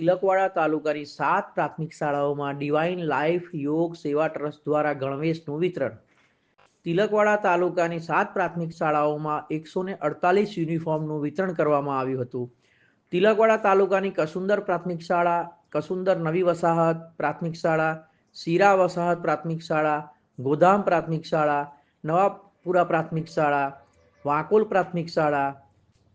તિલકવાડા તાલુકાની સાત પ્રાથમિક શાળાઓમાં ડિવાઇન લાઈફ યોગ સેવા ટ્રસ્ટ દ્વારા ગણવેશનું વિતરણ. તિલકવાડા તાલુકાની સાત પ્રાથમિક શાળાઓમાં એકસો ને અડતાલીસ યુનિફોર્મનું વિતરણ કરવામાં આવ્યું હતું. તિલકવાડા તાલુકાની કસુંદર પ્રાથમિક શાળા, કસુંદર નવી વસાહત પ્રાથમિક શાળા, શીરા વસાહત પ્રાથમિક શાળા, ગોધામ પ્રાથમિક શાળા, નવાપુરા પ્રાથમિક શાળા, વાંકોલ પ્રાથમિક શાળા,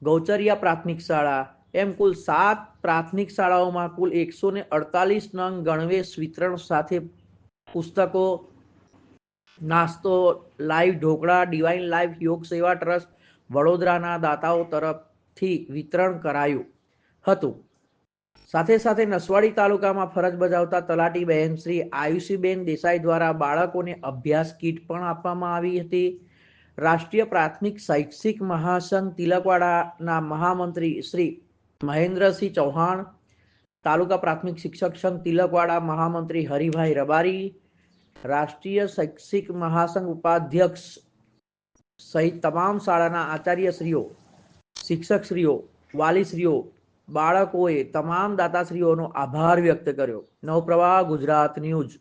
ગૌચરિયા પ્રાથમિક શાળા એમ કુલ સાત પ્રાથમિક શાળાઓમાં કુલ એકસો ને અડતાલીસ નંગ ગણવેશ વિતરણ સાથે પુસ્તકો, નાસ્તો, લાઈવ ઢોકળા, ડિવાઇન લાઈફ, યોગ સેવા ટ્રસ્ટ, વડોદરાના દાતાઓ તરફથી વિતરણ કરાયું હતું. સાથે સાથે નસવાડી તાલુકામાં ફરજ બજાવતા તલાટી બહેન શ્રી આયુષીબેન દેસાઈ દ્વારા બાળકોને અભ્યાસ કીટ પણ આપવામાં આવી હતી. રાષ્ટ્રીય પ્રાથમિક શૈક્ષિક મહાસંઘ તિલકવાડાના મહામંત્રી શ્રી મહેન્દ્રસિંહ ચૌહાણ, તાલુકા પ્રાથમિક શિક્ષક સંઘ તિલકવાડા, મહામંત્રી હરિભાઈ રબારી, રાષ્ટ્રીય શૈક્ષિક મહાસંઘ ઉપાધ્યક્ષ સહિત તમામ શાળાના આચાર્યશ્રીઓ, શિક્ષકશ્રીઓ, વાલીશ્રીઓ, બાળકોએ તમામ દાતાશ્રીઓનો આભાર વ્યક્ત કર્યો. નવપ્રવાહ, ગુજરાત ન્યૂઝ,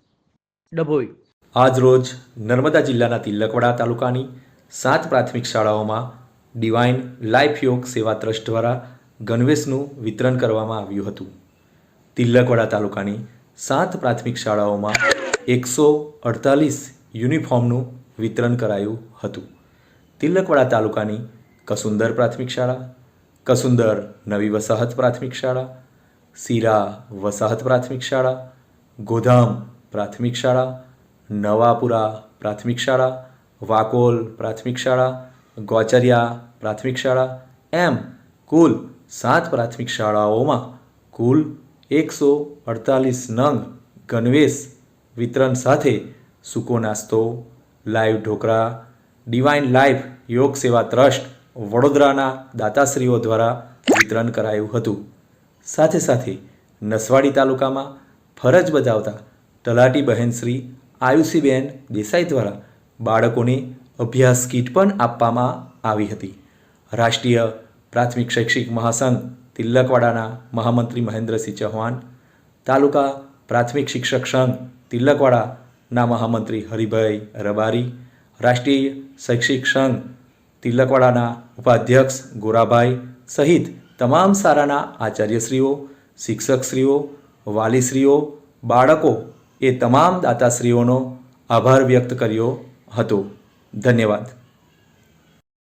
ડભોઈ. આજ રોજ નર્મદા જિલ્લાના તિલકવાડા તાલુકાની સાત પ્રાથમિક શાળાઓમાં ડિવાઇન લાઈફ યોગ સેવા ટ્રસ્ટ દ્વારા ગણવેશનું વિતરણ કરવામાં આવ્યું હતું. તિલકવાડા તાલુકાની સાત પ્રાથમિક શાળાઓમાં એકસો અડતાલીસ યુનિફોર્મનું વિતરણ કરાયું હતું. તિલકવાડા તાલુકાની કસુંદર પ્રાથમિક શાળા, કસુંદર નવી વસાહત પ્રાથમિક શાળા સીરા વસાહત પ્રાથમિક શાળા, ગોધામ પ્રાથમિક શાળા, નવાપુરા પ્રાથમિક શાળા, વાકોલ પ્રાથમિક શાળા, ગોચરિયા પ્રાથમિક શાળા, એમ કુલ સાત પ્રાથમિક શાળાઓમાં કુલ એકસો અડતાલીસ નંગ ગણવેશ વિતરણ સાથે સૂકો નાસ્તો, લાઈવ ઢોકળા, ડિવાઇન લાઈફ યોગ સેવા ટ્રસ્ટ, વડોદરાના દાતાશ્રીઓ દ્વારા વિતરણ કરાયું હતું. સાથે સાથે નસવાડી તાલુકામાં ફરજ બજાવતા તલાટી બહેનશ્રી આયુષીબેન દેસાઈ દ્વારા બાળકોને અભ્યાસ કીટ પણ આપવામાં આવી હતી. રાષ્ટ્રીય પ્રાથમિક શૈક્ષિક મહાસંઘ તિલકવાડાના મહામંત્રી મહેન્દ્રસિંહ ચૌહાણ, તાલુકા પ્રાથમિક શિક્ષક સંઘ તિલકવાડાના મહામંત્રી હરિભાઈ રબારી, રાષ્ટ્રીય શૈક્ષિક સંઘ તિલકવાડાના ઉપાધ્યક્ષ ગોરાભાઈ સહિત તમામ શાળાના આચાર્યશ્રીઓ, શિક્ષકશ્રીઓ, વાલીશ્રીઓ, બાળકો એ તમામ દાતાશ્રીઓનો આભાર વ્યક્ત કર્યો હતો. ધન્યવાદ.